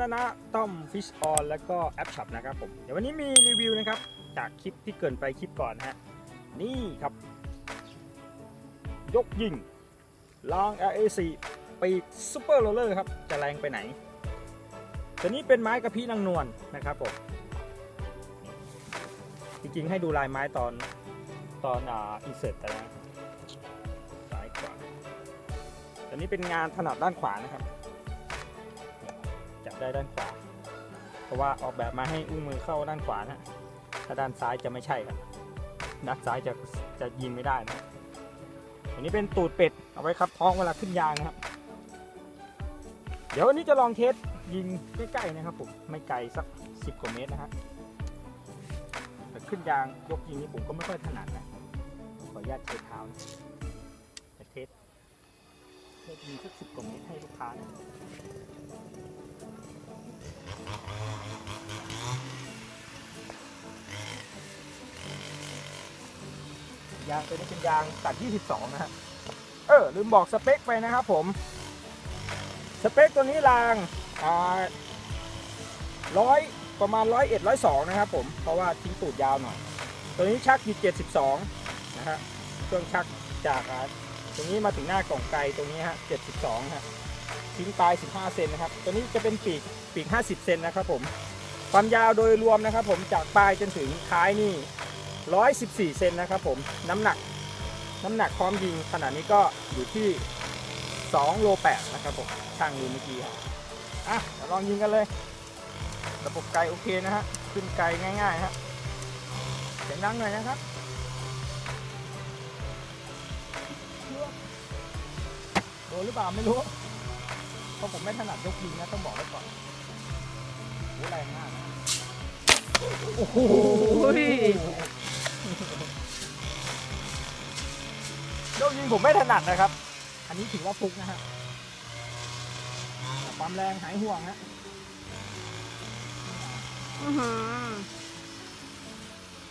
นะนะต้อมฟิชออนแล้วก็แอปช็อปนะครับผม เดี๋ยววันนี้มีรีวิวนะครับ จากคลิปที่เกินไปคลิปก่อนฮะ นี่ครับ ยกยิงลาง LA4 ปีกซูเปอร์โรลเลอร์ครับ จะแรงไปไหน ตัวนี้เป็นไม้กระพี้นางนวลนะครับผม จริงๆให้ดูลายไม้ตอนตอนอ่าอินเสิร์ตแต่ละซ้ายขวาตัวนี้เป็นงานถนัดด้านขวานะครับ จับได้ด้านขวา เพราะว่าออกแบบมาให้อุ้งมือเข้าด้านขวานะถ้าด้านซ้ายจะไม่ใช่ครับด้านซ้ายจะจะยิงไม่ได้นะอันนี้เป็นตูดเป็ดเอาไว้ครับท้องเวลาขึ้นยางนะครับ เดี๋ยววันนี้จะลองเทสยิงใกล้ๆนะครับผมไม่ไกลสัก 10กว่าเมตรนะฮะแต่ขึ้นยางยกยิงนี่ผมก็ไม่ค่อยถนัดนะขออนุญาตเทสเท้านะแต่เทสเทสยิงสักสิบกว่าเมตรให้ลูกค้านะ ยางตัวนี้เป็นยางตัด 22 นะฮะ เออ ลืมบอกสเปคไปนะครับผม สเปคตัวนี้รางอ่าร้อยประมาณร้อยเอ็ดร้อยสองนะครับผม เพราะว่าทิ้งตูดยาวหน่อย ตัวนี้ชักอยู่ 72 นะฮะ เครื่องชักจากตรงนี้มาถึงหน้ากล่องไกลตรงนี้ฮะ 72 ฮะ ทิ้งปลาย 15 เซนนะครับ ตัวนี้จะเป็นปีกปีก 50 เซนนะครับผม ความยาวโดยรวมนะครับผมจากปลายจนถึงท้ายนี่ 114 เซนนะครับผม น้ำหนัก น้ำหนักพร้อมยิงขนาดนี้ก็อยู่ที่ 2 โล 8 นะครับผม ช่างดูเมื่อกี้ครับอะเดี๋ยวลองยิงกันเลย ระบบไกลโอเคนะฮะ ขึ้นไกลง่ายๆฮะเสียงดังหน่อยนะครับโดนหรือเปล่าไม่รู้ เพราะผมไม่ถนัดยกยิงนะ ต้องบอกไว้ก่อนโอ้แรงมาก โอ้โห ยกยิงผมไม่ถนัดนะครับ อันนี้ถือว่าฟุกนะฮะแต่ความแรงหายห่วงฮะอื้อหือ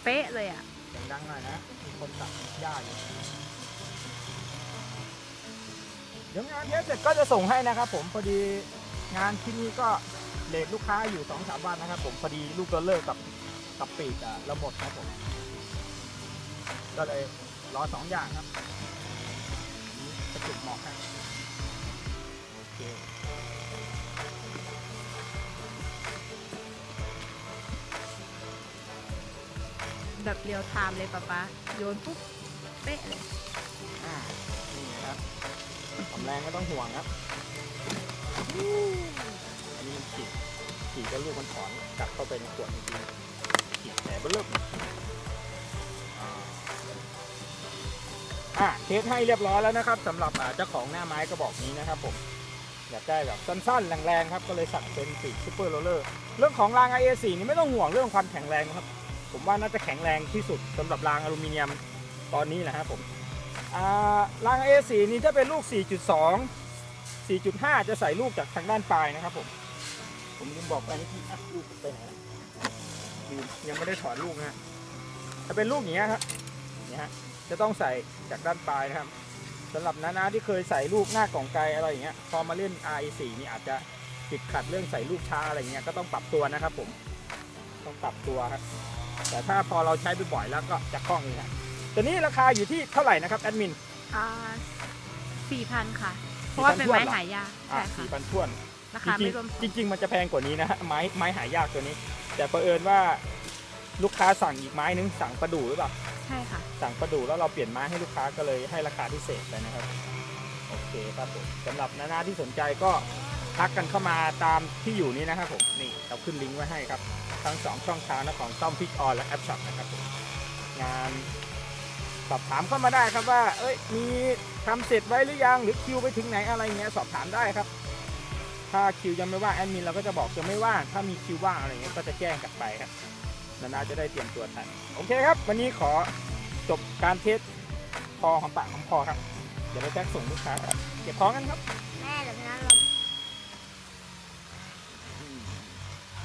เป๊ะเลยอะ เสียงดังหน่อยนะ มีคนตัดหญ้าอยู่เดี๋ยวงานเทสเสร็จก็จะส่งให้นะครับผมพอดีงานที่นี่ก็เลทลูกค้าอยู่สองสามวันนะครับผมพอดีลูกก็เลิกกับกับปีกอะเราหมดครับผม ก็เลยรอสองอย่างครับอันนี้จะจุดหมอกให้โอเคแบบเรียวไทม์เลยป๊าป๊าโยนปุ๊บเป๊ะเลยอ่านี่นะครับความแรงไม่ต้องห่วงครับอันนี้มันขีดขีดก็ลูกมันถอนกลับเข้าไปในขวดจริงๆขีดแผลเบิ่มอ่า อะเทสให้เรียบร้อยแล้วนะครับสำหรับเจ้าของหน้าไม้กระบอกนี้นะครับผมอยากได้แบบสั้นๆแรงๆครับก็เลยสั่งเป็นปีกซูเปอร์โรลเลอร์เรื่องของราง IA4 นี่ไม่ต้องห่วงเรื่องความแข็งแรงนะครับ ผมว่าน่าจะแข็งแรงที่สุดสำหรับรางอลูมิเนียมตอนนี้แหละครับผมอ่าราง A4 นี้ถ้าเป็นลูก 4.2 4.5 จะใส่ลูกจากทางด้านปลายนะครับผมผมลืมบอกไปเมื่อกี้อ่ลูกไปไหนลืมยังไม่ได้ถอดลูกนะฮะถ้าเป็นลูกอย่างเงี้ยครับเนี่ยฮะ จะต้องใส่จากด้านปลายนะครับสำหรับน้าๆที่เคยใส่ลูกหน้ากล่องไกลอะไรอย่างเงี้ยพอมาเล่น RA4 นี่อาจจะติดขัดเรื่องใส่ลูกช้าอะไรเงี้ยก็ต้องปรับตัวนะครับผมต้องปรับตัวครับแต่ถ้าพอเราใช้บ่อยๆแล้วก็จะคล่องเลยครับตัวนี้ราคาอยู่ที่เท่าไหร่นะครับแอดมินอ่าสี่พันค่ะ เพราะว่าเป็นไม้4,000หายากอะใช่ค่ะสี่พันท้วนราจคาริไม่งรวมๆจริง ๆ มันจะแพงกว่านี้นะฮะไม้ไม้หายากตัวนี้ แต่เผอิญว่าลูกค้าสั่งอีกไม้นึงสั่งประดู่หรือเปล่าใช่ค่ะ สั่งประดู่แล้วเราเปลี่ยนไม้ให้ลูกค้าก็เลยให้ราคาพิเศษไปนะครับ โอเคครับผมสำหรับนานาที่สนใจก็ทักกันเข้ามาตามที่อยู่นี้นะครับผมนี่เราขึ้นลิงก์ไว้ให้ครับ ทั้งสองช่องทางนะของต้อมพิกออนและแอปช็อปนะครับผมงานสอบถามเข้ามาได้ครับว่า เอ้ย มีทำเสร็จไว้หรือยัง หรือคิวไปถึงไหนอะไรเงี้ย สอบถามได้ครับ ถ้าคิวยังไม่ว่างแอดมินเราก็จะบอกจะไม่ว่าง ถ้ามีคิวว่างอะไรเงี้ยก็จะแจ้งกลับไปครับ นานาจะได้เตรียมตัวทัน โอเคครับ วันนี้ขอ จบการเทสพอของปากของคอครับ เดี๋ยวเราแจ้งส่งลูกค้าครับ เก็บของกันครับ